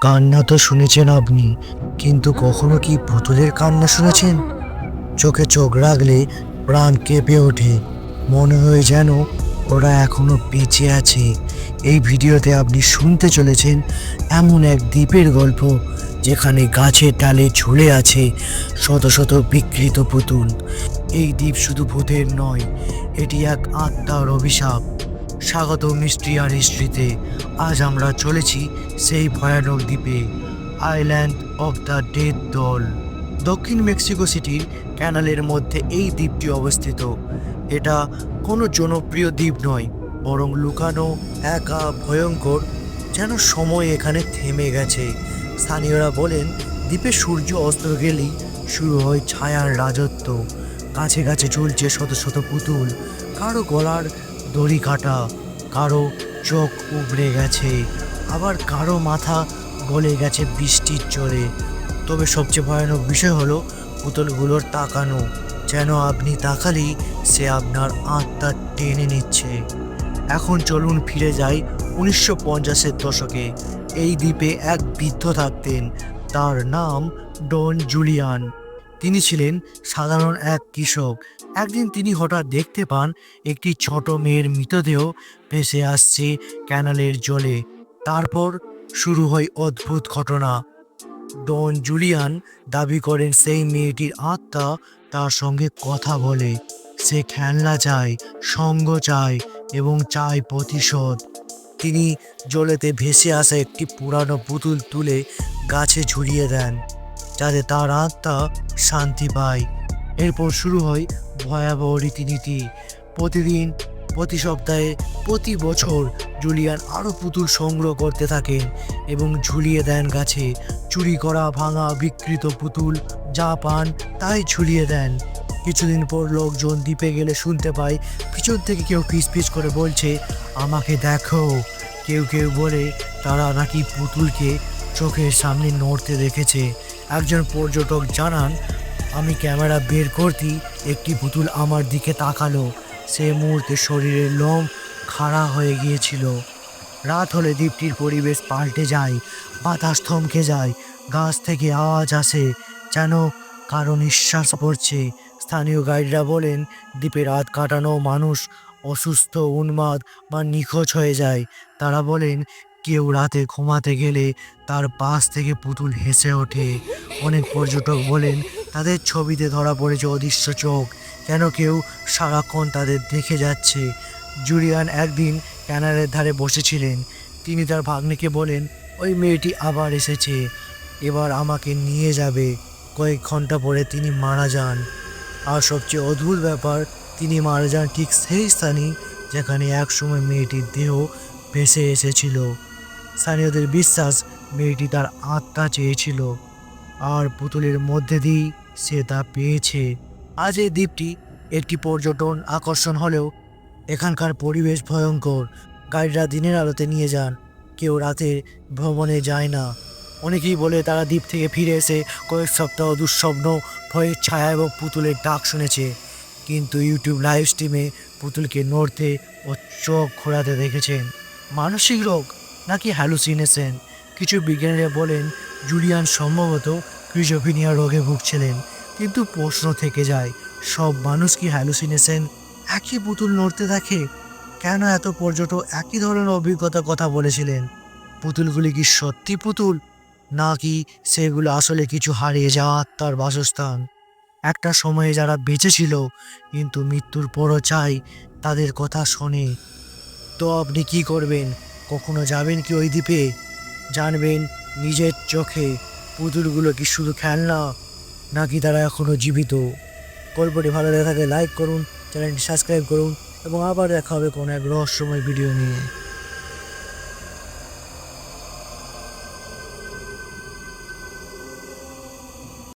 কান্না তো শুনেছেন আপনি, কিন্তু কখনো কি পুতুলের কান্না শুনেছেন? চোখে চোখ রাখলে প্রাণ কেঁপে ওঠে, মনে হয় যেন ওরা এখনও বেঁচে আছে। এই ভিডিওতে আপনি শুনতে চলেছেন এমন এক দ্বীপের গল্প, যেখানে গাছের ডালে ঝুলে আছে শত শত বিকৃত পুতুল। এই দ্বীপ শুধু ভূতের নয়, এটি এক আত্মার অভিশাপ। স্বাগত মিস্ট্রি আর হিস্ট্রিতে আজ আমরা চলেছি সেই ভয়ানক দ্বীপে আইল্যান্ড অফ দ্য ডেথ দল দক্ষিণ মেক্সিকো সিটির ক্যানালের মধ্যে এই দ্বীপটি অবস্থিত। এটা কোনো জনপ্রিয় দ্বীপ নয়, বরং লুকানো, একা, ভয়ঙ্কর, যেন সময় এখানে থেমে গেছে। স্থানীয়রা বলেন, দ্বীপে সূর্য অস্ত গেলেই শুরু হয় ছায়ার রাজত্ব। কাছে কাছে চলছে শত শত পুতুল, কারও গলার দড়ি কাটা, কারও চোখ উবড়ে গেছে, আবার কারও মাথা গলে গেছে বৃষ্টির চরে তবে সবচেয়ে ভয়ানক বিষয় হলো পুতুলগুলোর তাকানো, যেন আপনি তাকালেই সে আপনার আত্মা টেনে নিচ্ছে। এখন চলুন ফিরে যাই উনিশশো পঞ্চাশের দশকে। এই দ্বীপে এক বৃদ্ধ থাকতেন, তার নাম ডন জুলিয়ান। তিনি ছিলেন সাধারণ এক কৃষক একদিন তিনি হঠাৎ দেখতে পান একটি ছোট মেয়ের মৃতদেহ ভেসে আসছে ক্যানালের জলে। তারপর শুরু হয় অদ্ভুত ঘটনা। ডন জুলিয়ান দাবি করেন সেই মেয়েটির আত্মা তার সঙ্গে কথা বলে। সে খেলনা চায়, সঙ্গ চায় এবং চায় প্রতিশোধ। তিনি জলেতে ভেসে আসা একটি পুরানো পুতুল তুলে গাছে ঝুলিয়ে দেন, যাতে তার আত্মা শান্তি পায়। এরপর শুরু হয় ভয়াবহ রীতিনীতি। প্রতিদিন, প্রতি সপ্তাহে, প্রতি বছর জুলিয়ান আরও পুতুল সংগ্রহ করতে থাকেন এবং ঝুলিয়ে দেন গাছে। চুরি করা, ভাঙা বিকৃত পুতুল যা পান তাই ঝুলিয়ে দেন। কিছুদিন পর লোকজন দ্বীপে গেলে শুনতে পায়, পিছন থেকে কেউ ফিস করে বলছে, আমাকে দেখো। কেউ কেউ বলে, তারা নাকি পুতুলকে চোখের সামনে নড়তে দেখেছে। একজন পর্যটক জানান আমি ক্যামেরা বের করতেই একটি পুতুল আমার দিকে তাকালো। সে মুহূর্তে শরীরের লোম খাড়া হয়ে গিয়েছিল। রাত হলে দ্বীপটির পরিবেশ পাল্টে যায়, বাতাস থমকে যায়, গাছ থেকে আওয়াজ আসে, যেন কারও নিঃশ্বাস পড়ছে। স্থানীয় গাইডরা বলেন, দ্বীপে রাত কাটানো মানুষ অসুস্থ, উন্মাদ বা নিখোঁজ হয়ে যায়। তারা বলেন, কেউ রাতে ঘুমাতে গেলে তার পাশ থেকে পুতুল হেসে ওঠে। অনেক পর্যটক বলেন তাদের ছবিতে ধরা পড়েছে অদৃশ্য চোখ। যেন কেউ সারাক্ষণ তাদের দেখে যাচ্ছে? জুরিয়ান একদিন ক্যানালের ধারে বসেছিলেন। তিনি তার ভাগ্নিকে বলেন, ওই মেয়েটি আবার এসেছে। এবার আমাকে নিয়ে যাবে। কয়েক ঘণ্টা পরে তিনি মারা যান। আর সবচেয়ে অদ্ভুত ব্যাপার, তিনি মারা যান ঠিক সেই স্থানেই যেখানে একসময় মেয়েটির দেহ ভেসে এসেছিল। স্থানীয়দের বিশ্বাস, মেয়েটি তার আত্মা চেয়েছিল। আর পুতুলের মধ্যে দিয়েই সে তা পেয়েছে। আজ এই দ্বীপটি একটি পর্যটন আকর্ষণ হলেও এখানকার পরিবেশ ভয়ঙ্কর। গাইডরা দিনের আলোতে নিয়ে যান। কেউ রাতে ভ্রমণে যায় না। অনেকেই বলে তারা দ্বীপ থেকে ফিরে এসে কয়েক সপ্তাহ দুঃস্বপ্ন, ভয়ের ছায়া এবং পুতুলের ডাক শুনেছে। কিন্তু ইউটিউব লাইভ স্ট্রিমে পুতুলকে নড়তে ও চোখ ঘোরাতে দেখেছেন। মানসিক রোগ নাকি হ্যালুসিনেশন? কিছু বিজ্ঞানীরা বলেন, জুলিয়ান সম্ভবত ক্রিজোফিনিয়া রোগে ভুগছিলেন, কিন্তু প্রশ্ন থেকে যায়, সব মানুষ কি হ্যালুসিনেশন একই পুতুল নড়তে দেখে? কেন এত পর্যটক একই ধরনের অভিজ্ঞতার কথা বলেছিলেন? পুতুলগুলি কি সত্যি পুতুল? নাকি সেগুলো আসলে কিছু হারিয়ে যাওয়া আত্মার বাসস্থান? একটা সময়ে যারা বেঁচে ছিল, কিন্তু মৃত্যুর পরও চাই তাদের কথা শোনে। তো আপনি কি করবেন? কখনো যাবেন কি ওই দ্বীপে? জানবেন নিজের চোখে। পুতুলগুলো কি শুধু খেলনা? নাকি তারা এখনও জীবিত? গল্পটি ভালো লেগে থাকলে লাইক করুন, চ্যানেলটি সাবস্ক্রাইব করুন, এবং আবার দেখা হবে কোনো এক রহস্যময় ভিডিও নিয়ে।